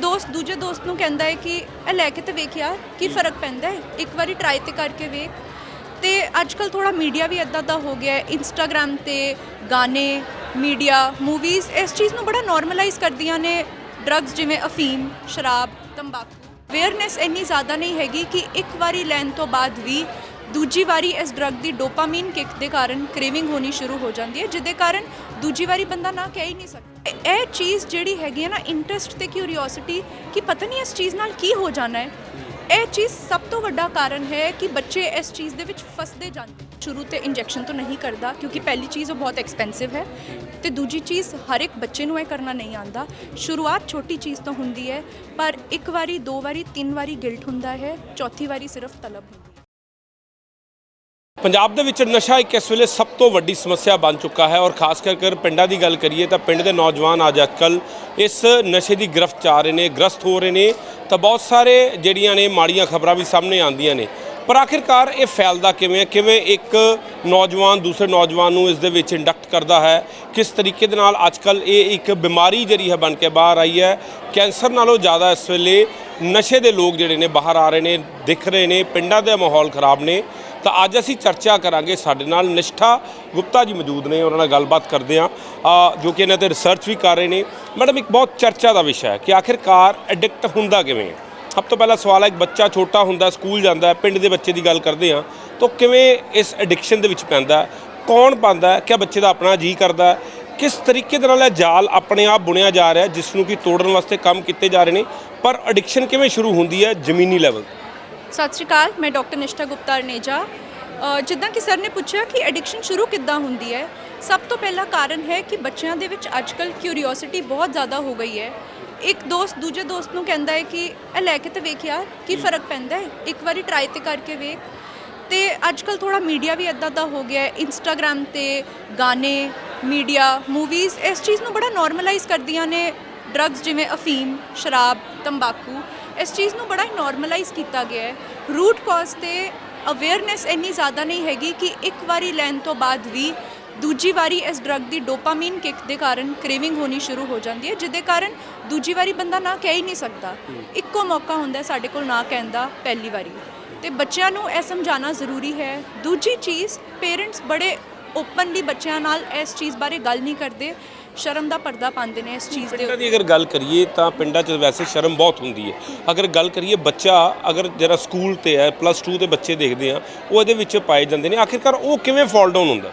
ਦੋਸਤ ਦੂਜੇ ਦੋਸਤ ਨੂੰ ਕਹਿੰਦਾ ਹੈ ਕਿ ਇਹ ਲੈ ਕੇ ਤੇ ਵੇਖ ਯਾਰ ਕੀ ਫ਼ਰਕ ਪੈਂਦਾ ਹੈ? ਇੱਕ ਵਾਰੀ ਟਰਾਈ ਤੇ ਕਰਕੇ ਵੇਖ। ਤੇ ਅੱਜ ਕੱਲ ਥੋੜਾ ਮੀਡੀਆ ਵੀ ਇਦਾਂ ਦਾ ਹੋ ਗਿਆ ਹੈ ਇੰਸਟਾਗ੍ਰam ਤੇ ਗਾਣੇ ਮੀਡੀਆ ਮੂਵੀਜ਼ ਇਸ ਚੀਜ਼ ਨੂੰ ਬੜਾ ਨਾਰਮਲਾਈਜ਼ ਕਰਦੀਆਂ ਨੇ ਡਰੱਗਸ ਜਿਵੇਂ ਅਫੀਮ ਸ਼ਰਾਬ ਤੰਬਾਕੂ। ਅਵੇਅਰਨੈਸ ਇੰਨੀ ਜ਼ਿਆਦਾ ਨਹੀਂ ਹੈਗੀ ਕਿ ਇੱਕ ਵਾਰੀ ਲੈਣ ਤੋਂ ਬਾਅਦ ਵੀ ਦੂਜੀ ਵਾਰੀ ਇਸ ਡਰੱਗ ਦੀ ਡੋਪਾਮਾਈਨ ਕਿਕ ਦੇ ਕਾਰਨ ਕ੍ਰੇਵਿੰਗ ਹੋਣੀ ਸ਼ੁਰੂ ਹੋ ਜਾਂਦੀ ਹੈ ਜਿਹਦੇ ਕਾਰਨ ਦੂਜੀ ਵਾਰੀ ਬੰਦਾ ਨਾ ਕਹਿ ਹੀ ਨਹੀਂ ਸਕਦਾ। ਇਹ- ਇਹ ਚੀਜ਼ ਜਿਹੜੀ ਹੈਗੀ ਹੈ ਨਾ ਇੰਟਰਸਟ ਤੇ ਕਿਉਰਿਓਸਿਟੀ ਕਿ ਪਤਾ ਨਹੀਂ ਇਸ ਚੀਜ਼ ਨਾਲ ਕੀ ਹੋ ਜਾਣਾ ਹੈ। ਇਹ ਚੀਜ਼ ਸਭ ਤੋਂ ਵੱਡਾ ਕਾਰਨ ਹੈ ਕਿ ਬੱਚੇ ਇਸ ਚੀਜ਼ ਦੇ ਵਿੱਚ ਫਸਦੇ ਜਾਂਦੇ ਸ਼ੁਰੂ ਤੇ ਇੰਜੈਕਸ਼ਨ ਤੋਂ ਨਹੀਂ ਕਰਦਾ ਕਿਉਂਕਿ ਪਹਿਲੀ ਚੀਜ਼ ਉਹ ਬਹੁਤ ਐਕਸਪੈਂਸਿਵ ਹੈ ਤੇ ਦੂਜੀ ਚੀਜ਼ ਹਰ ਇੱਕ ਬੱਚੇ ਨੂੰ ਇਹ ਕਰਨਾ ਨਹੀਂ ਆਉਂਦਾ। ਸ਼ੁਰੂਆਤ ਛੋਟੀ ਚੀਜ਼ ਤੋਂ ਹੁੰਦੀ ਹੈ ਪਰ ਇੱਕ ਵਾਰੀ, ਦੋ ਵਾਰੀ, ਤਿੰਨ ਵਾਰੀ ਗਿਲਟ ਹੁੰਦਾ ਹੈ, ਚੌਥੀ ਵਾਰੀ ਸਿਰਫ ਤਲਬ ਹੁੰਦੀ ਹੈ। ਪੰਜਾਬ ਦੇ ਵਿੱਚ ਨਸ਼ਾ ਇੱਕ ਇਸ ਵੇਲੇ ਸਭ ਤੋਂ ਵੱਡੀ ਸਮੱਸਿਆ ਬਣ ਚੁੱਕਾ ਹੈ ਔਰ ਖਾਸ ਕਰਕੇ ਪਿੰਡਾਂ ਦੀ ਗੱਲ ਕਰੀਏ ਤਾਂ ਪਿੰਡ ਦੇ ਨੌਜਵਾਨ ਅੱਜ ਅੱਜਕੱਲ ਇਸ ਨਸ਼ੇ ਦੀ ਗ੍ਰਿਫਤ 'ਚ ਆ ਰਹੇ ਨੇ, ਗ੍ਰਸਤ ਹੋ ਰਹੇ ਨੇ ਤਾਂ ਬਹੁਤ ਸਾਰੇ ਜਿਹੜੀਆਂ ਨੇ ਮਾੜੀਆਂ ਖਬਰਾਂ ਵੀ ਸਾਹਮਣੇ ਆਉਂਦੀਆਂ ਨੇ। ਪਰ ਆਖਿਰਕਾਰ ਇਹ ਫੈਲਦਾ ਕਿਵੇਂ ਹੈ? ਕਿਵੇਂ ਇੱਕ ਨੌਜਵਾਨ ਦੂਸਰੇ ਨੌਜਵਾਨ ਨੂੰ ਇਸ ਦੇ ਵਿੱਚ ਇੰਡਕਟ ਕਰਦਾ ਹੈ? ਕਿਸ ਤਰੀਕੇ ਦੇ ਨਾਲ ਅੱਜ ਅੱਜਕੱਲ ਇਹ ਇੱਕ ਬਿਮਾਰੀ ਜਿਹੜੀ ਹੈ ਬਣ ਕੇ ਬਾਹਰ ਆਈ ਹੈ? ਕੈਂਸਰ ਨਾਲੋਂ ਜ਼ਿਆਦਾ ਇਸ ਵੇਲੇ ਨਸ਼ੇ ਦੇ ਲੋਕ ਜਿਹੜੇ ਨੇ ਬਾਹਰ ਆ ਰਹੇ ਨੇ, ਦਿਖ ਰਹੇ ਨੇ, ਪਿੰਡਾਂ ਦੇ ਮਾਹੌਲ ਖਰਾਬ ਨੇ। ਤਾਂ ਅੱਜ ਅਸੀਂ ਚਰਚਾ ਕਰਾਂਗੇ ਸਾਡੇ ਨਾਲ ਨਿਸ਼ਠਾ ਗੁਪਤਾ ਜੀ ਮੌਜੂਦ ਨੇ, ਉਹਨਾਂ ਨਾਲ ਗੱਲਬਾਤ ਕਰਦੇ ਹਾਂ। ਜੋ ਕਿ ਇਹਨਾਂ ਤੇ ਰਿਸਰਚ ਵੀ ਕਰ ਰਹੇ ਨੇ। ਮੈਡਮ, ਇੱਕ ਬਹੁਤ ਚਰਚਾ ਦਾ ਵਿਸ਼ਾ ਹੈ ਕਿ ਆਖਿਰਕਾਰ ਐਡਿਕਟ ਹੁੰਦਾ ਕਿਵੇਂ ਹੈ? ਸਭ ਤੋਂ ਪਹਿਲਾ ਸਵਾਲ ਹੈ, ਇੱਕ ਬੱਚਾ ਛੋਟਾ ਹੁੰਦਾ, ਸਕੂਲ ਜਾਂਦਾ ਪਿੰਡ ਦੇ ਬੱਚੇ ਦੀ ਗੱਲ ਕਰਦੇ ਹਾਂ, ਤਾਂ ਕਿਵੇਂ ਇਸ ਐਡਿਕਸ਼ਨ ਦੇ ਵਿੱਚ ਪੈਂਦਾ ਕੌਣ ਪਾਉਂਦਾ ਹੈ? ਕਿ ਬੱਚੇ ਦਾ ਆਪਣਾ ਜੀ ਕਰਦਾ ਕਿਸ ਤਰੀਕੇ ਦੇ ਨਾਲ ਇਹ ਜਾਲ ਆਪਣੇ ਆਪ ਬੁਣਿਆ ਜਾ ਰਿਹਾ ਜਿਸ ਨੂੰ ਕਿ ਤੋੜਨ ਵਾਸਤੇ ਕੰਮ ਕੀਤੇ ਜਾ ਰਹੇ ਨੇ? ਪਰ ਐਡਿਕਸ਼ਨ ਕਿਵੇਂ ਸ਼ੁਰੂ ਹੁੰਦੀ ਹੈ? ਜ਼ਮੀਨੀ ਲੈਵਲ ਸਤਿ ਸ਼੍ਰੀ ਅਕਾਲ ਮੈਂ ਡਾਕਟਰ ਨਿਸ਼ਠਾ ਗੁਪਤਾ ਅ, ਜਿੱਦਾਂ ਕਿ ਸਰ ਨੇ ਪੁੱਛਿਆ ਕਿ ਐਡਿਕਸ਼ਨ ਸ਼ੁਰੂ ਕਿੱਦਾਂ ਹੁੰਦੀ ਹੈ ਸਭ ਤੋਂ ਪਹਿਲਾ ਕਾਰਨ ਹੈ ਕਿ ਬੱਚਿਆਂ ਦੇ ਵਿੱਚ ਅੱਜਕੱਲ ਕਿਉਰਿਓਸਿਟੀ ਬਹੁਤ ਜ਼ਿਆਦਾ ਹੋ ਗਈ ਹੈ। ਇੱਕ ਦੋਸਤ ਦੂਜੇ ਦੋਸਤ ਨੂੰ ਕਹਿੰਦਾ ਹੈ ਕਿ ਇਹ ਲੈ ਕੇ ਤੇ ਵੇਖ ਯਾਰ ਕੀ ਫ਼ਰਕ ਪੈਂਦਾ ਹੈ? ਇੱਕ ਵਾਰੀ ਟਰਾਈ ਤੇ ਕਰਕੇ ਵੇਖ। ਤੇ ਅੱਜਕੱਲ ਥੋੜਾ ਮੀਡੀਆ ਵੀ ਇਦਾਂ ਦਾ ਹੋ ਗਿਆ ਹੈ ਇੰਸਟਾਗ੍ਰam ਤੇ ਗਾਣੇ ਮੀਡੀਆ ਮੂਵੀਜ਼ ਇਸ ਚੀਜ਼ ਨੂੰ ਬੜਾ ਨਾਰਮਲਾਈਜ਼ ਕਰਦੀਆਂ ਨੇ ਡਰੱਗਸ ਜਿਵੇਂ ਅਫੀਮ ਸ਼ਰਾਬ ਤੰਬਾਕੂ। ਇਸ ਚੀਜ਼ ਨੂੰ ਬੜਾ ਹੀ ਨਾਰਮਲਾਈਜ਼ ਕੀਤਾ ਗਿਆ ਹੈ। ਰੂਟ ਕਾਜ਼ ਤੇ ਅਵੇਅਰਨੈਸ ਇੰਨੀ ਜ਼ਿਆਦਾ ਨਹੀਂ ਹੈਗੀ ਕਿ ਇੱਕ ਵਾਰੀ ਲੈਣ ਤੋਂ ਬਾਅਦ ਵੀ ਦੂਜੀ ਵਾਰੀ ਇਸ ਡਰੱਗ ਦੀ ਡੋਪਾਮਾਈਨ ਕਿਕ ਦੇ ਕਾਰਨ ਕ੍ਰੇਵਿੰਗ ਹੋਣੀ ਸ਼ੁਰੂ ਹੋ ਜਾਂਦੀ ਹੈ, ਜਿਹਦੇ ਕਾਰਨ ਦੂਜੀ ਵਾਰੀ ਬੰਦਾ ਨਾ ਕਹਿ ਹੀ ਨਹੀਂ ਸਕਦਾ। ਇੱਕੋ ਮੌਕਾ ਹੁੰਦਾ ਸਾਡੇ ਕੋਲ ਨਾ ਕਹਿਣ ਦਾ ਪਹਿਲੀ ਵਾਰੀ। ਤੇ ਬੱਚਿਆਂ ਨੂੰ ਇਹ ਸਮਝਾਉਣਾ ਜ਼ਰੂਰੀ ਹੈ। ਦੂਜੀ ਚੀਜ਼ ਪੇਰੈਂਟਸ ਬੜੇ ਓਪਨਲੀ ਬੱਚਿਆਂ ਨਾਲ ਇਸ ਚੀਜ਼ ਬਾਰੇ ਗੱਲ ਨਹੀਂ ਕਰਦੇ। ਸ਼ਰਮ ਦਾ ਪਰਦਾ ਪਾਉਂਦੇ ਨੇ ਇਸ ਚੀਜ਼ ਦੇ ਪਿੰਡਾਂ ਦੀ ਅਗਰ ਗੱਲ ਕਰੀਏ ਤਾਂ ਪਿੰਡਾਂ 'ਚ ਵੈਸੇ ਸ਼ਰਮ ਬਹੁਤ ਹੁੰਦੀ ਹੈ। ਅਗਰ ਗੱਲ ਕਰੀਏ ਬੱਚਾ ਅਗਰ ਜਿਹੜਾ ਸਕੂਲ ਤੇ ਹੈ ਪਲੱਸ 2 ਦੇ ਬੱਚੇ ਦੇਖਦੇ ਆ ਉਹ ਇਹਦੇ ਵਿੱਚ ਪਾਏ ਜਾਂਦੇ ਨੇ। ਆਖਿਰਕਾਰ ਉਹ ਕਿਵੇਂ ਫਾਲ ਡਾਊਨ ਹੁੰਦਾ?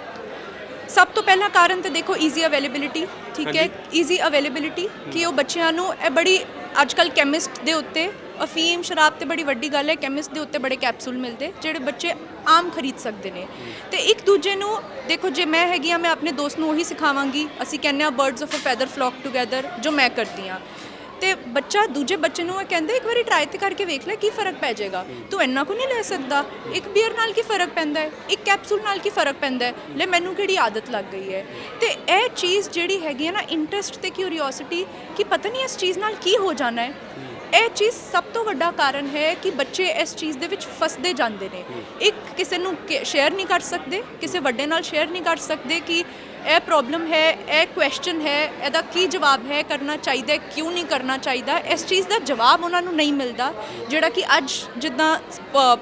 ਸਭ ਤੋਂ ਪਹਿਲਾ ਕਾਰਨ ਤੇ ਦੇਖੋ ਈਜ਼ੀ ਅਵੇਲੇਬਿਲਿਟੀ ਠੀਕ ਹੈ? ਈਜ਼ੀ ਅਵੇਲੇਬਿਲਿਟੀ ਕਿ ਉਹ ਬੱਚਿਆਂ ਨੂੰ ਇਹ ਬੜੀ ਅੱਜਕੱਲ ਕੈਮਿਸਟ ਦੇ ਉੱਤੇ ਅਫੀਮ, ਸ਼ਰਾਬ ਤੇ ਬੜੀ ਵੱਡੀ ਗੱਲ ਹੈ ਕੈਮਿਸਟ ਦੇ ਉੱਤੇ ਬੜੇ ਕੈਪਸੂਲ ਮਿਲਦੇ, ਜਿਹੜੇ ਬੱਚੇ ਆਮ ਖਰੀਦ ਸਕਦੇ ਨੇ। ਤੇ ਇੱਕ ਦੂਜੇ ਨੂੰ, ਦੇਖੋ ਜੇ ਮੈਂ ਹੈਗੀ ਆ ਮੈਂ ਆਪਣੇ ਦੋਸਤ ਨੂੰ ਉਹੀ ਸਿਖਾਵਾਂਗੀ, ਅਸੀਂ ਕਹਿੰਦੇ ਆ birds of a feather flock together ਜੋ ਮੈਂ ਕਰਦੀ ਆ ਤੇ ਬੱਚਾ, ਦੂਜੇ ਬੱਚੇ ਨੂੰ ਇਹ ਕਹਿੰਦਾ, ਇੱਕ ਵਾਰੀ ਟਰਾਈ ਤੇ ਕਰਕੇ ਵੇਖ ਲੈ ਕੀ ਫ਼ਰਕ ਪੈ ਜਾਏਗਾ। ਤੂੰ ਇੰਨਾ ਕੋ ਨਹੀਂ ਲੈ ਸਕਦਾ। ਇੱਕ ਬੀਅਰ ਨਾਲ ਕੀ ਫ਼ਰਕ ਪੈਂਦਾ ਹੈ? ਇੱਕ ਕੈਪਸੂਲ ਨਾਲ ਕੀ ਫ਼ਰਕ ਪੈਂਦਾ ਹੈ? ਲੈ, ਮੈਨੂੰ ਕਿਹੜੀ ਆਦਤ ਲੱਗ ਗਈ ਹੈ? ਤੇ ਇਹ ਚੀਜ਼ ਜਿਹੜੀ ਹੈਗੀ ਹੈ ਨਾ ਇੰਟਰਸਟ ਤੇ ਕਿਉਰਿਓਸਿਟੀ ਕਿ ਪਤਾ ਨਹੀਂ ਇਸ ਚੀਜ਼ ਨਾਲ ਕੀ ਹੋ ਜਾਣਾ ਹੈ? ਇਹ ਚੀਜ਼ ਸਭ ਤੋਂ ਵੱਡਾ ਕਾਰਨ ਹੈ ਕਿ ਬੱਚੇ ਇਸ ਚੀਜ਼ ਦੇ ਵਿੱਚ ਫਸਦੇ ਜਾਂਦੇ ਨੇ। ਇੱਕ ਕਿਸੇ ਨੂੰ ਸ਼ੇਅਰ ਨਹੀਂ ਕਰ ਸਕਦੇ ਕਿਸੇ ਵੱਡੇ ਨਾਲ ਸ਼ੇਅਰ ਨਹੀਂ ਕਰ ਸਕਦੇ ਕਿ ਇਹ ਪ੍ਰੋਬਲਮ ਹੈ ਇਹ ਕੁਐਸਚਨ ਹੈ ਇਹਦਾ ਕੀ ਜਵਾਬ ਹੈ ਕਰਨਾ ਚਾਹੀਦਾ ਕਿਉਂ ਨਹੀਂ ਕਰਨਾ ਚਾਹੀਦਾ। ਇਸ ਚੀਜ਼ ਦਾ ਜਵਾਬ ਉਹਨਾਂ ਨੂੰ ਨਹੀਂ ਮਿਲਦਾ ਜਿਹੜਾ ਕਿ ਅੱਜ ਜਿੱਦਾਂ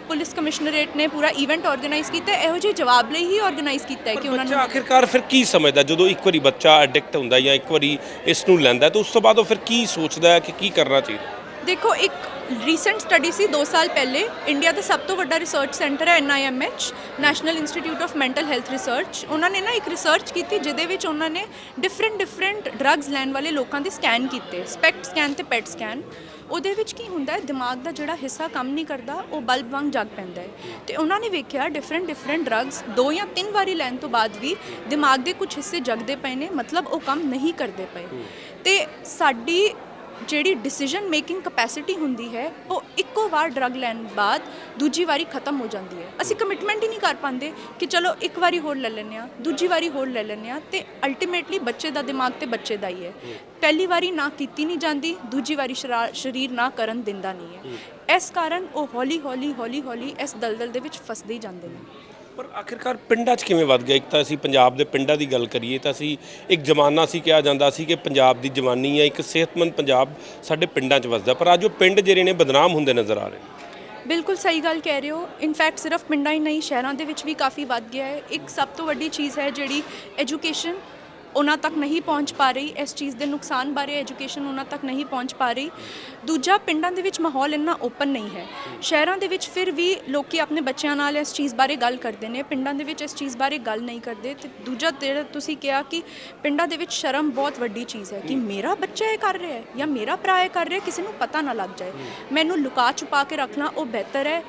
ਪੁਲਿਸ ਕਮਿਸ਼ਨਰੇਟ ਨੇ ਪੂਰਾ ਇਵੈਂਟ ਆਰਗੇਨਾਈਜ਼ ਕੀਤਾ ਇਹੋ ਜਿਹੇ ਜਵਾਬ ਲਈ ਹੀ ਆਰਗੇਨਾਈਜ਼ ਕੀਤਾ ਹੈ ਕਿ ਉਹਨਾਂ ਨੂੰ ਆਖਿਰਕਾਰ ਫਿਰ ਕੀ ਸਮਝਦਾ? ਜਦੋਂ ਇੱਕ ਵਾਰੀ ਬੱਚਾ ਐਡਿਕਟ ਹੁੰਦਾ ਜਾਂ ਇੱਕ ਵਾਰੀ ਇਸ ਨੂੰ ਲੈਂਦਾ ਤਾਂ ਉਸ ਤੋਂ ਬਾਅਦ ਉਹ ਫਿਰ ਕੀ ਸੋਚਦਾ ਹੈ ਕਿ ਕੀ ਕਰਨਾ ਚਾਹੀਦਾ? ਦੇਖੋ, ਇੱਕ ਰੀਸੈਂਟ ਸਟੱਡੀ ਸੀ 2 ਸਾਲ ਪਹਿਲੇ ਇੰਡੀਆ ਦਾ ਸਭ ਤੋਂ ਵੱਡਾ ਰਿਸਰਚ ਸੈਂਟਰ ਹੈ NIMH national institute of mental health research ਉਹਨਾਂ ਨੇ ਨਾ ਇੱਕ ਰਿਸਰਚ ਕੀਤੀ, ਜਿਹਦੇ ਵਿੱਚ ਉਹਨਾਂ ਨੇ ਡਿਫਰੈਂਟ ਡਿਫਰੈਂਟ ਡਰੱਗਸ ਲੈਣ ਵਾਲੇ ਲੋਕਾਂ ਦੇ ਸਕੈਨ ਕੀਤੇ ਸਪੈਕਟ ਸਕੈਨ ਤੇ ਪੈਟ ਸਕੈਨ ਉਹਦੇ ਵਿੱਚ ਕੀ ਹੁੰਦਾ ਹੈ, ਦਿਮਾਗ ਦਾ ਜਿਹੜਾ ਹਿੱਸਾ ਕੰਮ ਨਹੀਂ ਕਰਦਾ, ਉਹ ਬਲਬ ਵਾਂਗ ਜਗ ਪੈਂਦਾ ਹੈ। ਤੇ ਉਹਨਾਂ ਨੇ ਵੇਖਿਆ ਡਿਫਰੈਂਟ ਡਿਫਰੈਂਟ ਡਰੱਗਸ ਦੋ ਜਾਂ ਤਿੰਨ ਵਾਰੀ ਲੈਣ ਤੋਂ ਬਾਅਦ ਵੀ ਦਿਮਾਗ ਦੇ ਕੁਝ ਹਿੱਸੇ ਜਗਦੇ ਪਏ ਨੇ, ਮਤਲਬ ਉਹ ਕੰਮ ਨਹੀਂ ਕਰਦੇ ਪਏ। ਤੇ ਸਾਡੀ ਜਿਹੜੀ ਡਿਸੀਜਨ ਮੇਕਿੰਗ ਕਪੈਸਿਟੀ ਹੁੰਦੀ ਹੈ, ਉਹ ਇੱਕੋ ਵਾਰ ਡਰੱਗ ਲੈਣ ਬਾਅਦ ਦੂਜੀ ਵਾਰੀ ਖਤਮ ਹੋ ਜਾਂਦੀ ਹੈ। ਅਸੀਂ ਕਮਿਟਮੈਂਟ ਹੀ ਨਹੀਂ ਕਰ ਪਾਉਂਦੇ ਕਿ ਚਲੋ ਇੱਕ ਵਾਰੀ ਹੋਰ ਲੈ ਲੈਂਦੇ ਆ ਦੂਜੀ ਵਾਰੀ ਹੋਰ ਲੈ ਲੈਂਦੇ ਆ ਤੇ ਅਲਟੀਮੇਟਲੀ ਬੱਚੇ ਦਾ ਦਿਮਾਗ ਤੇ ਬੱਚੇ ਦਾ ਹੀ ਹੈ। ਪਹਿਲੀ ਵਾਰੀ ਨਾ ਕੀਤੀ ਨਹੀਂ ਜਾਂਦੀ, ਦੂਜੀ ਵਾਰੀ ਸ਼ਰਾ- ਸਰੀਰ ਨਾ ਕਰਨ ਦਿੰਦਾ ਨਹੀਂ ਹੈ। ਇਸ ਕਾਰਨ ਉਹ ਹੌਲੀ ਹੌਲੀ ਹੌਲੀ ਹੌਲੀ ਇਸ ਦਲਦਲ ਦੇ ਵਿੱਚ ਫਸਦੇ ਹੀ ਜਾਂਦੇ ਨੇ। ਪਰ ਆਖਿਰਕਾਰ ਪਿੰਡਾਂ 'ਚ ਕਿਵੇਂ ਵੱਧ ਗਿਆ? ਇੱਕ ਤਾਂ ਅਸੀਂ ਪੰਜਾਬ ਦੇ ਪਿੰਡਾਂ ਦੀ ਗੱਲ ਕਰੀਏ ਤਾਂ ਅਸੀਂ ਇੱਕ ਜ਼ਮਾਨਾ ਸੀ ਕਿਹਾ ਜਾਂਦਾ ਸੀ ਕਿ ਪੰਜਾਬ ਦੀ ਜਵਾਨੀ ਹੈ ਇੱਕ ਸਿਹਤਮੰਦ ਪੰਜਾਬ ਸਾਡੇ ਪਿੰਡਾਂ 'ਚ ਵੱਸਦਾ ਪਰ ਅੱਜ ਉਹ ਪਿੰਡ ਜਿਹੜੇ ਨੇ ਬਦਨਾਮ ਹੁੰਦੇ ਨਜ਼ਰ ਆ ਰਹੇ ਨੇ। ਬਿਲਕੁਲ ਸਹੀ ਗੱਲ ਕਹਿ ਰਹੇ ਹੋ। ਇਨਫੈਕਟ ਸਿਰਫ ਪਿੰਡਾਂ ਹੀ ਨਹੀਂ, ਸ਼ਹਿਰਾਂ ਦੇ ਵਿੱਚ ਵੀ ਕਾਫੀ ਵੱਧ ਗਿਆ ਹੈ। ਇੱਕ ਸਭ ਤੋਂ ਵੱਡੀ ਚੀਜ਼ ਹੈ ਜਿਹੜੀ ਐਜੂਕੇਸ਼ਨ ਉਹਨਾਂ ਤੱਕ ਨਹੀਂ ਪਹੁੰਚ ਪਾ ਰਹੀ, ਇਸ ਚੀਜ਼ ਦੇ ਨੁਕਸਾਨ ਬਾਰੇ ਐਜੂਕੇਸ਼ਨ ਉਹਨਾਂ ਤੱਕ ਨਹੀਂ ਪਹੁੰਚ ਪਾ ਰਹੀ। ਦੂਜਾ, ਪਿੰਡਾਂ ਦੇ ਵਿੱਚ ਮਾਹੌਲ ਇੰਨਾ ਓਪਨ ਨਹੀਂ ਹੈ। ਸ਼ਹਿਰਾਂ ਦੇ ਵਿੱਚ ਫਿਰ ਵੀ ਲੋਕੀ ਆਪਣੇ ਬੱਚਿਆਂ ਨਾਲ ਇਸ ਚੀਜ਼ ਬਾਰੇ ਗੱਲ ਕਰਦੇ ਨੇ, ਪਿੰਡਾਂ ਦੇ ਵਿੱਚ ਇਸ ਚੀਜ਼ ਬਾਰੇ ਗੱਲ ਨਹੀਂ ਕਰਦੇ। ਤੇ ਦੂਜਾ ਜਿਹੜਾ ਤੁਸੀਂ ਕਿਹਾ ਕਿ ਪਿੰਡਾਂ ਦੇ ਵਿੱਚ ਸ਼ਰਮ ਬਹੁਤ ਵੱਡੀ ਚੀਜ਼ ਹੈ ਕਿ ਮੇਰਾ ਬੱਚਾ ਇਹ ਕਰ ਰਿਹਾ ਹੈ ਜਾਂ ਮੇਰਾ ਭਰਾ ਇਹ ਕਰ ਰਿਹਾ ਕਿਸੇ ਨੂੰ ਪਤਾ ਨਾ ਲੱਗ ਜਾਏ। ਮੈਨੂੰ ਲੁਕਾ ਛੁਪਾ ਕੇ ਰੱਖਣਾ ਉਹ ਬਿਹਤਰ ਹੈ।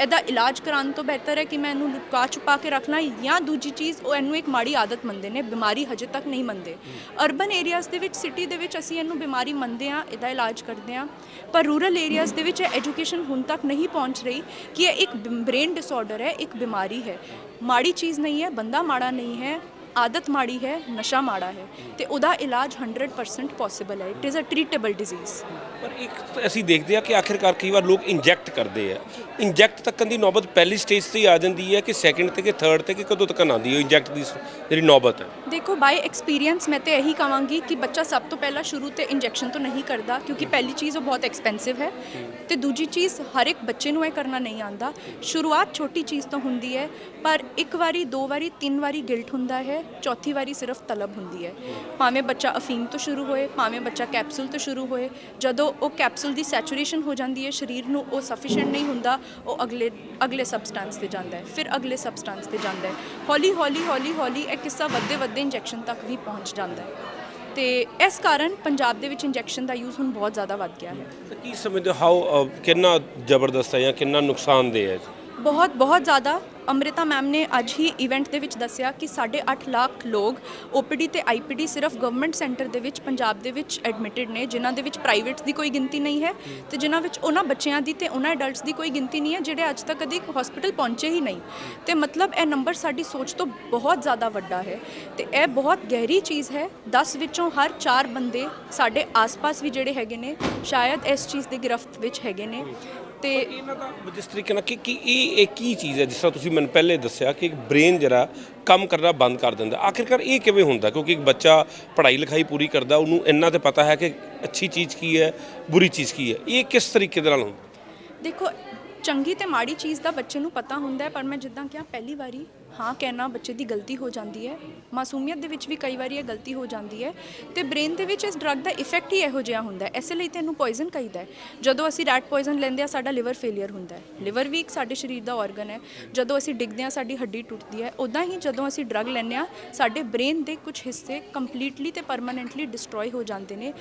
ਇਹਦਾ ਇਲਾਜ ਕਰਾਉਣ ਤੋਂ ਬਿਹਤਰ ਹੈ ਕਿ ਮੈਂ ਇਹਨੂੰ ਲੁਕਾ ਛੁਪਾ ਕੇ ਰੱਖਣਾ ਜਾਂ ਦੂਜੀ ਚੀਜ਼, ਉਹ ਇਹਨੂੰ ਇੱਕ ਮਾੜੀ ਆਦਤ ਮੰਨਦੇ ਨੇ, ਬਿਮਾਰੀ ਹਜੇ ਤੱਕ ਨਹੀਂ ਮੰਨਦੇ। ਅਰਬਨ ਏਰੀਆਜ਼ ਦੇ ਵਿੱਚ ਸਿਟੀ ਦੇ ਵਿੱਚ ਅਸੀਂ ਇਹਨੂੰ ਬਿਮਾਰੀ ਮੰਨਦੇ ਆ ਇਹਦਾ ਇਲਾਜ ਕਰਦੇ ਆ ਪਰ ਰੂਰਲ ਏਰੀਆਜ਼ ਦੇ ਵਿੱਚ ਇਹ ਐਜੂਕੇਸ਼ਨ ਹੁਣ ਤੱਕ ਨਹੀਂ ਪਹੁੰਚ ਰਹੀ ਕਿ ਇਹ ਇੱਕ ਬ੍ਰੇਨ ਡਿਸਆਰਡਰ ਹੈ, ਇੱਕ ਬਿਮਾਰੀ ਹੈ। ਮਾੜੀ ਚੀਜ਼ ਨਹੀਂ ਹੈ, ਬੰਦਾ ਮਾੜਾ ਨਹੀਂ ਹੈ। ਆਦਤ ਮਾੜੀ ਹੈ ਨਸ਼ਾ ਮਾੜਾ ਹੈ ਤੇ ਉਹਦਾ ਇਲਾਜ 100% ਪੋਸੀਬਲ ਹੈ। It is a treatable disease ਪਰ ਇੱਕ ਅਸੀਂ ਦੇਖਦੇ ਆ ਕਿ ਆਖਿਰਕਾਰ ਕਈ ਵਾਰ ਲੋਕ ਇੰਜੈਕਟ ਕਰਦੇ ਆ। ਇੰਜੈਕਟ ਤੱਕਨ ਦੀ ਨੌਬਤ ਪਹਿਲੀ ਸਟੇਜ ਤੇ ਹੀ ਆ ਜਾਂਦੀ ਹੈ ਕਿ ਸੈਕਿੰਡ ਤੇ ਕਿ ਥਰਡ ਤੇ ਕਿ ਕਦੋਂ ਤੱਕ ਆਉਂਦੀ ਹੈ ਇੰਜੈਕਟ ਦੀ ਜਿਹੜੀ ਨੌਬਤ ਹੈ। ਦੇਖੋ ਬਾਈ ਐਕਸਪੀਰੀਅੰਸ ਮੈਂ ਤੇ ਇਹੀ ਕਹਾਂਗੀ ਕਿ ਬੱਚਾ ਸਭ ਤੋਂ ਪਹਿਲਾਂ ਸ਼ੁਰੂ ਤੇ ਇੰਜੈਕਸ਼ਨ ਤੋਂ ਨਹੀਂ ਕਰਦਾ ਕਿਉਂਕਿ ਪਹਿਲੀ ਚੀਜ਼ ਉਹ ਬਹੁਤ ਐਕਸਪੈਂਸਿਵ ਹੈ। ਤੇ ਦੂਜੀ ਚੀਜ਼ ਹਰ ਇੱਕ ਬੱਚੇ ਨੂੰ ਇਹ ਕਰਨਾ ਨਹੀਂ ਆਂਦਾ ਸ਼ੁਰੂਆਤ ਛੋਟੀ ਚੀਜ਼ ਤੋਂ ਹੁੰਦੀ ਹੈ ਪਰ ਇੱਕ ਵਾਰੀ ਦੋ ਵਾਰੀ ਤਿੰਨ ਵਾਰੀ ਗਿਲਟ ਹੁੰਦਾ ਹੈ। ਚੌਥੀ ਵਾਰੀ ਸਿਰਫ ਤਲਬ ਹੁੰਦੀ ਹੈ। ਭਾਵੇਂ ਬੱਚਾ ਅਫੀਮ ਤੋਂ ਸ਼ੁਰੂ ਹੋਏ, ਭਾਵੇਂ ਬੱਚਾ ਕੈਪਸੂਲ ਤੋਂ ਸ਼ੁਰੂ ਹੋਏ, ਜਦੋਂ ਉਹ ਕੈਪਸੂਲ ਦੀ ਸੈਚੂਰੇਸ਼ਨ ਹੋ ਜਾਂਦੀ ਹੈ, ਸਰੀਰ ਨੂੰ ਉਹ ਸਫੀਸ਼ੀਐਂਟ ਨਹੀਂ ਹੁੰਦਾ, ਉਹ ਅਗਲੇ ਅਗਲੇ ਸਬਸਟੈਂਸ ਤੇ ਜਾਂਦਾ ਹੈ, ਫਿਰ ਅਗਲੇ ਸਬਸਟੈਂਸ ਤੇ ਜਾਂਦਾ ਹੈ। ਹੌਲੀ ਹੌਲੀ ਹੌਲੀ ਹੌਲੀ ਇਹ ਕਿੱਸਾ ਵੱਧਦੇ ਵੱਧਦੇ ਇੰਜੈਕਸ਼ਨ ਤੱਕ ਵੀ ਪਹੁੰਚ ਜਾਂਦਾ ਹੈ। ਤੇ ਇਸ ਕਾਰਨ ਪੰਜਾਬ ਦੇ ਵਿੱਚ ਇੰਜੈਕਸ਼ਨ ਦਾ ਯੂਜ਼ ਹੁਣ ਬਹੁਤ ਜ਼ਿਆਦਾ ਵੱਧ ਗਿਆ ਹੈ। ਕੀ ਸਮਝਦੇ ਹਾਊ ਕਿੰਨਾ ਜ਼ਬਰਦਸਤ ਹੈ ਜਾਂ ਕਿੰਨਾ ਨੁਕਸਾਨਦੇਹ ਹੈ? ਬਹੁਤ ਬਹੁਤ ਜ਼ਿਆਦਾ ਅੰਮ੍ਰਿਤਾ ਮੈਮ ਨੇ ਅੱਜ ਹੀ ਇਵੈਂਟ ਦੇ ਵਿੱਚ ਦੱਸਿਆ ਕਿ 8.5 ਲੱਖ ਲੋਕ OPD ਤੇ IPD ਸਿਰਫ ਗਵਰਨਮੈਂਟ ਸੈਂਟਰ ਦੇ ਵਿੱਚ, ਪੰਜਾਬ ਦੇ ਵਿੱਚ ਐਡਮਿਟਡ ਨੇ, ਜਿਨ੍ਹਾਂ ਦੇ ਵਿੱਚ ਪ੍ਰਾਈਵੇਟ ਦੀ ਕੋਈ ਗਿਣਤੀ ਨਹੀਂ ਹੈ ਤੇ ਜਿਨ੍ਹਾਂ ਵਿੱਚ ਉਹਨਾਂ ਬੱਚਿਆਂ ਦੀ ਤੇ ਉਹਨਾਂ ਐਡਲਟਸ ਦੀ ਕੋਈ ਗਿਣਤੀ ਨਹੀਂ ਹੈ, ਜਿਹੜੇ ਅੱਜ ਤੱਕ ਕਦੇ ਹਸਪੀਟਲ ਪਹੁੰਚੇ ਹੀ ਨਹੀਂ। ਤੇ ਮਤਲਬ ਇਹ ਨੰਬਰ ਸਾਡੀ ਸੋਚ ਤੋਂ ਬਹੁਤ ਜ਼ਿਆਦਾ ਵੱਡਾ ਹੈ ਤੇ ਇਹ ਬਹੁਤ ਗਹਿਰੀ ਚੀਜ਼ ਹੈ। 10 ਵਿੱਚੋਂ ਹਰ 4 ਬੰਦੇ ਸਾਡੇ ਆਸ-ਪਾਸ ਵੀ ਜਿਹੜੇ ਹੈਗੇ ਨੇ, ਸ਼ਾਇਦ ਇਸ ਚੀਜ਼ ਦੀ ਗ੍ਰਿਫਤ ਵਿੱਚ ਹੈਗੇ ਨੇ। ਤੇ ਇਹਨਾਂ ਦਾ ਜਿਸ ਤਰੀਕੇ ਨਾਲ ਕਿ ਕਿ ਇਹ ਇੱਕ ਹੀ ਚੀਜ਼ ਹੈ ਜਿਸ ਤਰ੍ਹਾਂ ਤੁਸੀਂ ਮੈਨੂੰ ਪਹਿਲੇ ਦੱਸਿਆ ਕਿ ਬ੍ਰੇਨ ਜਿਹੜਾ ਕੰਮ ਕਰਨਾ ਬੰਦ ਕਰ ਦਿੰਦਾ। ਆਖਿਰਕਾਰ ਇਹ ਕਿਵੇਂ ਹੁੰਦਾ? ਕਿਉਂਕਿ ਇੱਕ ਬੱਚਾ ਪੜ੍ਹਾਈ ਲਿਖਾਈ ਪੂਰੀ ਕਰਦਾ ਉਹਨੂੰ ਇੰਨਾ ਤੇ ਪਤਾ ਹੈ ਕਿ ਅੱਛੀ ਚੀਜ਼ ਕੀ ਹੈ ਬੁਰੀ ਚੀਜ਼ ਕੀ ਹੈ। ਇਹ ਕਿਸ ਤਰੀਕੇ ਦੇ ਨਾਲ ਹੁੰਦਾ? ਦੇਖੋ ਚੰਗੀ ਤੇ ਮਾੜੀ ਚੀਜ਼ ਦਾ ਬੱਚੇ ਨੂੰ ਪਤਾ ਹੁੰਦਾ ਹੈ ਪਰ ਮੈਂ ਜਿੱਦਾਂ ਕਿਹਾ ਪਹਿਲੀ ਵਾਰੀ ਹਾਂ, ਕਹਿਣਾ ਬੱਚੇ ਦੀ ਗਲਤੀ ਹੋ ਜਾਂਦੀ ਹੈ। ਮਾਸੂਮੀਅਤ ਦੇ ਵਿੱਚ ਵੀ ਕਈ ਵਾਰੀ ਇਹ ਗਲਤੀ ਹੋ ਜਾਂਦੀ ਹੈ ਤੇ ਬ੍ਰੇਨ ਦੇ ਵਿੱਚ ਇਸ ਡਰੱਗ ਦਾ ਇਫੈਕਟ ਹੀ ਇਹੋ ਜਿਹਾ ਹੁੰਦਾ ਹੈ। ਇਸੇ ਲਈ ਤੈਨੂੰ ਪੋਇਜ਼ਨ ਕਹੀਦਾ ਹੈ। ਜਦੋਂ ਅਸੀਂ ਰੈਟ ਪੋਇਜ਼ਨ ਲੈਂਦੇ ਆ ਸਾਡਾ ਲਿਵਰ ਫੇਲਿਅਰ ਹੁੰਦਾ ਹੈ। ਲਿਵਰ ਵੀ ਇੱਕ ਸਾਡੇ ਸਰੀਰ ਦਾ ਆਰਗਨ ਹੈ। ਜਦੋਂ ਅਸੀਂ ਡਿੱਗਦੇ ਆ ਸਾਡੀ ਹੱਡੀ ਟੁੱਟਦੀ ਹੈ। ਉਦਾਂ ਹੀ ਜਦੋਂ ਅਸੀਂ ਡਰੱਗ ਲੈਂਦੇ ਆ ਸਾਡੇ ਬ੍ਰੇਨ ਦੇ ਕੁਝ ਹਿੱਸੇ ਕੰਪਲੀਟਲੀ ਤੇ ਪਰਮਾਨੈਂਟਲੀ ਡਿਸਟਰੋਏ ਹੋ ਜਾਂਦੇ ਨੇ।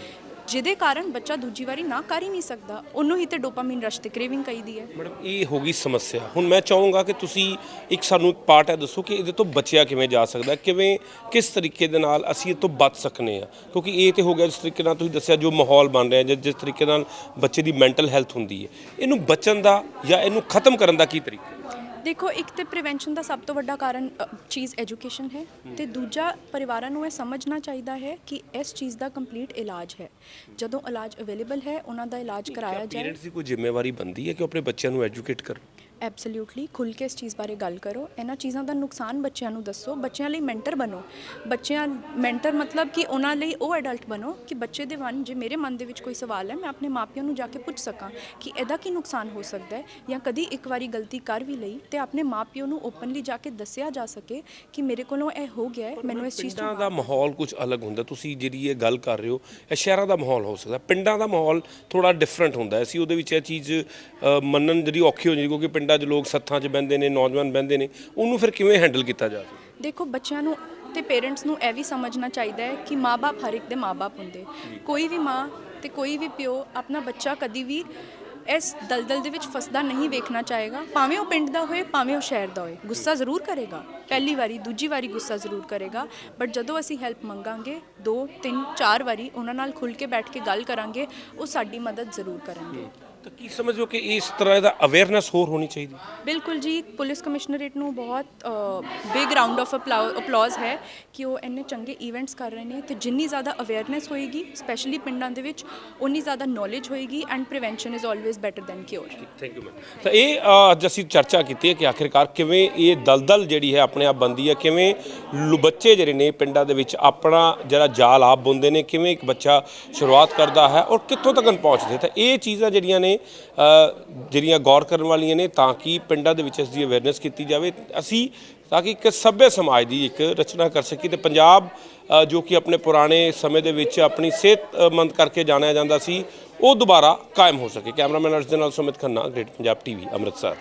ਜਿਹਦੇ ਕਾਰਨ ਬੱਚਾ ਦੂਜੀ ਵਾਰੀ ਨਾ ਕਰ ਹੀ ਨਹੀਂ ਸਕਦਾ। ਉਹਨੂੰ ਹੀ ਤੇ ਡੋਪਾਮਾਈਨ ਰਸ਼ ਤੇ ਕ੍ਰੇਵਿੰਗ ਕਹੀਦੀ ਹੈ। ਮੈਡਮ, ਇਹ ਹੋ ਗਈ ਸਮੱਸਿਆ। ਹੁਣ ਮੈਂ ਚਾਹੂੰਗਾ ਕਿ ਤੁਸੀਂ ਇੱਕ ਸਾਨੂੰ ਇੱਕ ਪਾਰਟ ਹੈ ਦੱਸੋ ਕਿ ਇਹਦੇ ਤੋਂ ਬਚਿਆ ਕਿਵੇਂ ਜਾ ਸਕਦਾ ਕਿਵੇਂ, ਕਿਸ ਤਰੀਕੇ ਦੇ ਨਾਲ ਅਸੀਂ ਇਹ ਤੋਂ ਬਚ ਸਕਨੇ ਆ। ਕਿਉਂਕਿ ਇਹ ਤੇ ਹੋ ਗਿਆ ਜਿਸ ਤਰੀਕੇ ਨਾਲ ਤੁਸੀਂ ਦੱਸਿਆ ਜੋ ਮਾਹੌਲ ਬਣ ਰਿਹਾ ਜਾਂ ਜਿਸ ਤਰੀਕੇ ਨਾਲ ਬੱਚੇ ਦੀ ਮੈਂਟਲ ਹੈਲਥ ਹੁੰਦੀ ਹੈ। ਇਹਨੂੰ ਬਚਣ ਦਾ ਜਾਂ ਇਹਨੂੰ ਖਤਮ ਕਰਨ ਦਾ ਕੀ ਤਰੀਕਾ ਦੇਖੋ ਇੱਕ ਤੇ ਪ੍ਰੀਵੈਂਸ਼ਨ ਦਾ ਸਭ ਤੋਂ ਵੱਡਾ ਕਾਰਨ ਅ, ਚੀਜ਼ ਐਜੂਕੇਸ਼ਨ ਹੈ ਤੇ ਦੂਜਾ ਪਰਿਵਾਰਾਂ ਨੂੰ ਇਹ ਸਮਝਣਾ ਚਾਹੀਦਾ ਹੈ ਕਿ ਇਸ ਚੀਜ਼ ਦਾ ਕੰਪਲੀਟ ਇਲਾਜ ਹੈ। ਜਦੋਂ ਇਲਾਜ ਅਵੇਲੇਬਲ ਹੈ ਉਹਨਾਂ ਦਾ ਇਲਾਜ ਕਰਾਇਆ ਜਾਏ। ਪੇਰੈਂਟਸ ਦੀ ਕੋਈ ਜ਼ਿੰਮੇਵਾਰੀ ਬਣਦੀ ਹੈ ਕਿ ਉਹ ਆਪਣੇ ਬੱਚਿਆਂ ਨੂੰ ਐਜੂਕੇਟ ਕਰਨ? ਐਬਸੋਲਿਊਟਲੀ ਖੁੱਲ ਕੇ ਇਸ ਚੀਜ਼ ਬਾਰੇ ਗੱਲ ਕਰੋ। ਇਹਨਾਂ ਚੀਜ਼ਾਂ ਦਾ ਨੁਕਸਾਨ ਬੱਚਿਆਂ ਨੂੰ ਦੱਸੋ। ਬੱਚਿਆਂ ਲਈ ਮੈਂਟਰ ਬਣੋ। ਬੱਚਿਆਂ ਮੈਂਟਰ ਮਤਲਬ ਕਿ ਉਹਨਾਂ ਲਈ ਉਹ ਐਡਲਟ ਬਣੋ ਕਿ ਬੱਚੇ ਦੇ ਮਨ ਜੇ ਮੇਰੇ ਮਨ ਦੇ ਵਿੱਚ ਕੋਈ ਸਵਾਲ ਹੈ ਮੈਂ ਆਪਣੇ ਮਾਪਿਆਂ ਨੂੰ ਜਾ ਕੇ ਪੁੱਛ ਸਕਾਂ ਕਿ ਇਹਦਾ ਕੀ ਨੁਕਸਾਨ ਹੋ ਸਕਦਾ ਹੈ ਜਾਂ ਕਦੀ ਇੱਕ ਵਾਰੀ ਗਲਤੀ ਕਰ ਵੀ ਲਈ ਤੇ ਆਪਣੇ ਮਾਪਿਆਂ ਨੂੰ ਓਪਨਲੀ ਜਾ ਕੇ ਦੱਸਿਆ ਜਾ ਸਕੇ ਕਿ ਮੇਰੇ ਕੋਲੋਂ ਇਹ ਹੋ ਗਿਆ ਹੈ ਮੈਨੂੰ ਇਸ ਚੀਜ਼ ਪਿੰਡਾਂ ਦਾ ਮਾਹੌਲ ਕੁਝ ਅਲੱਗ ਹੁੰਦਾ। ਤੁਸੀਂ ਜਿਹੜੀ ਇਹ ਗੱਲ ਕਰ ਰਹੇ ਹੋ ਇਹ ਸ਼ਹਿਰਾਂ ਦਾ ਮਾਹੌਲ ਹੋ ਸਕਦਾ। ਪਿੰਡਾਂ ਦਾ ਮਾਹੌਲ ਥੋੜਾ ਡਿਫਰੈਂਟ ਹੁੰਦਾ ਹੈ। ਅਸੀਂ ਉਹਦੇ ਵਿੱਚ ਇਹ ਚੀਜ਼ ਮੰਨਣ ਜਿਹੜੀ ਔਖੀ ਹੋ ਜਾਂਦੀ ਕਿਉਂਕਿ ਪਿੰਡਾਂ 'ਚ ਲੋਕ ਸੱਥਾਂ 'ਚ ਬਹਿੰਦੇ ਨੇ ਨੌਜਵਾਨ ਬਹਿੰਦੇ ਨੇ ਉਹਨੂੰ ਫਿਰ ਕਿਵੇਂ ਹੈਂਡਲ ਕੀਤਾ ਜਾ ਸਕਦਾ ਦੇਖੋ ਬੱਚਿਆਂ ਨੂੰ ਤੇ ਪੇਰੈਂਟਸ ਨੂੰ ਇਹ ਵੀ ਸਮਝਣਾ ਚਾਹੀਦਾ ਹੈ ਕਿ ਮਾਪੇ ਹਰ ਇੱਕ ਦੇ ਮਾਪੇ ਹੁੰਦੇ। ਕੋਈ ਵੀ ਮਾਂ ਤੇ ਕੋਈ ਵੀ ਪਿਓ ਆਪਣਾ ਬੱਚਾ ਕਦੀ ਵੀ ਇਸ ਦਲਦਲ ਦੇ ਵਿੱਚ ਫਸਦਾ ਨਹੀਂ ਵੇਖਣਾ ਚਾਹੇਗਾ। ਭਾਵੇਂ ਉਹ ਪਿੰਡ ਦਾ ਹੋਏ ਭਾਵੇਂ ਉਹ ਸ਼ਹਿਰ ਦਾ ਹੋਏ ਗੁੱਸਾ ਜ਼ਰੂਰ ਕਰੇਗਾ। ਪਹਿਲੀ ਵਾਰੀ ਦੂਜੀ ਵਾਰੀ ਗੁੱਸਾ ਜ਼ਰੂਰ ਕਰੇਗਾ। ਬਟ ਜਦੋਂ ਅਸੀਂ ਹੈਲਪ ਮੰਗਾਂਗੇ ਦੋ ਤਿੰਨ ਚਾਰ ਵਾਰੀ ਉਹਨਾਂ ਨਾਲ ਖੁੱਲ ਕੇ ਬੈਠ ਕੇ ਗੱਲ ਕਰਾਂਗੇ ਉਹ ਸਾਡੀ ਮਦਦ ਜ਼ਰੂਰ ਕਰਨਗੇ। ਤਾਂ ਕੀ ਸਮਝੋ ਕਿ ਇਸ ਤਰ੍ਹਾਂ ਦਾ ਅਵੇਅਰਨੈਸ ਹੋਰ ਹੋਣੀ ਚਾਹੀਦੀ? ਬਿਲਕੁਲ ਜੀ ਪੁਲਿਸ ਕਮਿਸ਼ਨਰੇਟ ਨੂੰ ਬਹੁਤ ਬਿਗ ਰਾਉਂਡ ਆਫ ਅਪਲਾਜ਼ ਹੈ ਕਿ ਉਹ ਇੰਨੇ ਚੰਗੇ ਇਵੈਂਟਸ ਕਰ ਰਹੇ ਨੇ ਤੇ ਜਿੰਨੀ ਜ਼ਿਆਦਾ ਅਵੇਅਰਨੈਸ ਹੋਏਗੀ ਸਪੈਸ਼ਲੀ ਪਿੰਡਾਂ ਦੇ ਵਿੱਚ ਉਨੀ ਜ਼ਿਆਦਾ ਨੌਲੇਜ ਹੋਏਗੀ and prevention is always better than cure thank you ma'am ਤਾਂ ਇਹ ਅੱਜ ਅਸੀਂ ਚਰਚਾ ਕੀਤੀ ਹੈ ਕਿ ਆਖਿਰਕਾਰ ਕਿਵੇਂ ਇਹ ਦਲਦਲ ਜਿਹੜੀ ਹੈ ਆਪਣੇ ਆਪ ਬੰਦੀ ਹੈ ਕਿਵੇਂ ਬੱਚੇ ਜਿਹੜੇ ਨੇ ਪਿੰਡਾਂ ਦੇ ਵਿੱਚ ਆਪਣਾ ਜਿਹੜਾ ਜਾਲ ਆਪ ਬੁੰਦੇ ਨੇ ਕਿਵੇਂ ਇੱਕ ਬੱਚਾ ਸ਼ੁਰੂਆਤ ਕਰਦਾ ਹੈ ਔਰ ਕਿੱਥੋਂ ਤੱਕ ਪਹੁੰਚਦੇ? ਤਾਂ ਇਹ ਚੀਜ਼ਾਂ ਜਿਹੜੀਆਂ ਨੇ ਅ, ਜਿਹੜੀਆਂ ਗੌਰ ਕਰਨ ਵਾਲੀਆਂ ਨੇ ਤਾਂ ਕਿ ਪਿੰਡਾਂ ਦੇ ਵਿੱਚ ਇਸ ਦੀ ਅਵੇਅਰਨੈਸ ਕੀਤੀ ਜਾਵੇ। ਅਸੀਂ ਤਾਂ ਕਿ ਇੱਕ ਸੱਭਿਅ ਸਮਾਜ ਦੀ ਇੱਕ ਰਚਨਾ ਕਰ ਸਕੀ ਤੇ ਪੰਜਾਬ ਜੋ ਕਿ ਆਪਣੇ ਪੁਰਾਣੇ ਸਮੇਂ ਦੇ ਵਿੱਚ ਆਪਣੀ ਸਿਹਤਮੰਦ ਕਰਕੇ ਜਾਣਿਆ ਜਾਂਦਾ ਸੀ ਉਹ ਦੁਬਾਰਾ ਕਾਇਮ ਹੋ ਸਕੇ। ਕੈਮਰਾਮੈਨ ਅਰਸ਼ ਦੇ ਨਾਲ ਸੁਮਿਤ ਖੰਨਾ ਗ੍ਰੇਟ ਪੰਜਾਬ ਟੀਵੀ ਅੰਮ੍ਰਿਤਸਰ।